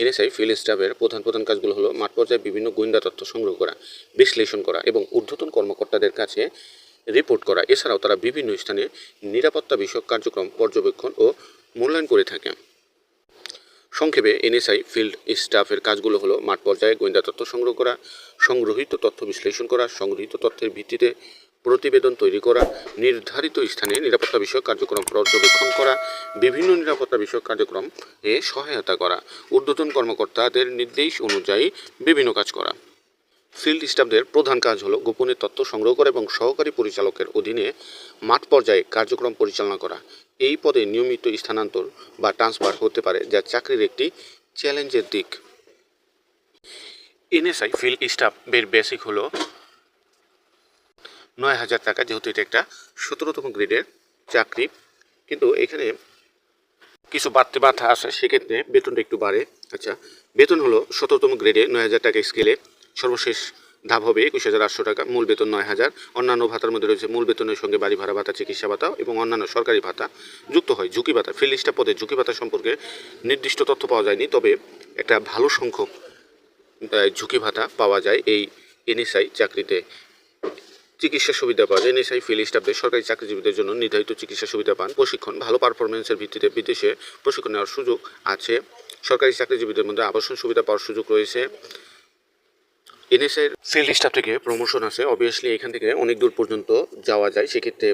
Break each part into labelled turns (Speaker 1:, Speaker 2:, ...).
Speaker 1: NSI field স্টাফের প্রধান প্রধান কাজগুলো হলো মাঠ পর্যায়ে বিভিন্ন গোয়েন্দা তথ্য সংগ্রহ করা, বিশ্লেষণ করা এবং ঊর্ধ্বতন কর্মকর্তাদের কাছে রিপোর্ট করা। এছাড়াও তারা বিভিন্ন স্থানে নিরাপত্তা বিষয়ক কার্যক্রম, পর্যবেক্ষণ ও মূল্যায়ন করে থাকে। সংক্ষেপে, এনএসআই ফিল্ড স্টাফের কাজগুলো হলো মাঠ পর্যায়ে গোয়েন্দা তথ্য সংগ্রহ করা, সংগ্রহীত তথ্য বিশ্লেষণ করা সংগৃহীত তথ্যের ভিত্তিতে প্রতিবেদন তৈরি করা, নির্ধারিত স্থানে নিরাপত্তা বিষয়ক কার্যক্রম পর্যবেক্ষণ করা, বিভিন্ন নিরাপত্তা বিষয়ক কার্যক্রম এ সহায়তা করা, ঊর্ধ্বতন কর্মকর্তাদের নির্দেশ অনুযায়ী বিভিন্ন কাজ করা। ফিল্ড স্টাফদের প্রধান কাজ হলো গোপনে তথ্য সংগ্রহ করা এবং সহকারী পরিচালকের অধীনে মাঠ পর্যায়ে কার্যক্রম পরিচালনা করা। এই পদে নিয়মিত স্থানান্তর বা ট্রান্সফার হতে পারে, যা চাকরির একটি চ্যালেঞ্জের দিক। এনএসআই ফিল্ড স্টাফের বেসিক হলো নয় হাজার টাকা, যেহেতু এটা একটা সতেরোতম গ্রেডের চাকরি। কিন্তু এখানে কিছু বাড়তে বাধা আসে সেক্ষেত্রে বেতনটা একটু বাড়ে। আচ্ছা বেতন হলো সতেরোতম গ্রেডে নয় হাজার টাকা স্কেলে। সর্বশেষ ধাপ হবে একুশ হাজার আটশো টাকা, মূল বেতন নয় হাজার। অন্যান্য ভাতার মধ্যে রয়েছে মূল বেতনের সঙ্গে বাড়ি ভাড়া, ভাতা, চিকিৎসা ভাতা এবং অন্যান্য সরকারি ভাতা যুক্ত হয়। ঝুঁকি ভাতা, ফিল্ড স্টাফ পদে ঝুঁকি ভাতা সম্পর্কে নির্দিষ্ট তথ্য পাওয়া যায়নি, তবে একটা ভালো সংখ্যক ঝুঁকি ভাতা পাওয়া যায় এই এনএসআই চাকরিতে। চিকিৎসা সুবিধা যায়। এনএসআই ফিল্ড স্টাফদের সরকারি চাকরিজীবীদের জন্য নির্ধারিত চিকিৎসা সুবিধা পান। প্রশিক্ষণ, ভালো পারফরমেন্সের ভিত্তিতে বিদেশে প্রশিক্ষণ নেওয়ার সুযোগ আছে। সরকারি চাকরিজীবীদের মধ্যে আবাসন সুবিধা পাওয়ার সুযোগ রয়েছে। এনএসআই ফিল্ড স্টাফ থেকে প্রমোশন আছে। অবভিয়াসলি এখান থেকে অনেক দূর পর্যন্ত যাওয়া যায়। সেক্ষেত্রে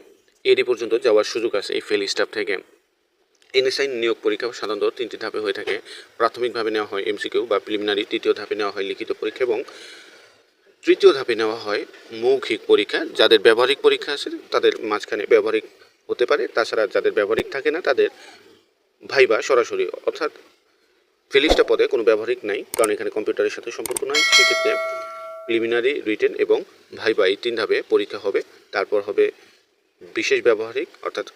Speaker 1: এডি পর্যন্ত যাওয়ার সুযোগ আছে এই ফিল্ড স্টাফ থেকে। এনএসআই নিয়োগ পরীক্ষা সাধারণত তিনটি ধাপে হয়ে থাকে। প্রাথমিকভাবে নেওয়া হয় এমসিকিউ বা প্রিলিমিনারি তৃতীয় ধাপে নেওয়া হয় লিখিত পরীক্ষা এবং তৃতীয় ধাপে নেওয়া হয় মৌখিক পরীক্ষা। যাদের ব্যবহারিক পরীক্ষা আছে, তাদের মাঝখানে ব্যবহারিক হতে পারে। তাছাড়া যাদের ব্যবহারিক থাকে না, তাদের ভাইবা সরাসরি, অর্থাৎ ফিলিস্টা পদে কোনো ব্যবহারিক নাই, কারণ এখানে কম্পিউটারের সাথে সম্পর্ক নয় সেক্ষেত্রে প্রিলিমিনারি, রিটেন এবং ভাইবা এই তিন ধাপে পরীক্ষা হবে। তারপর হবে বিশেষ ব্যবহারিক, অর্থাৎ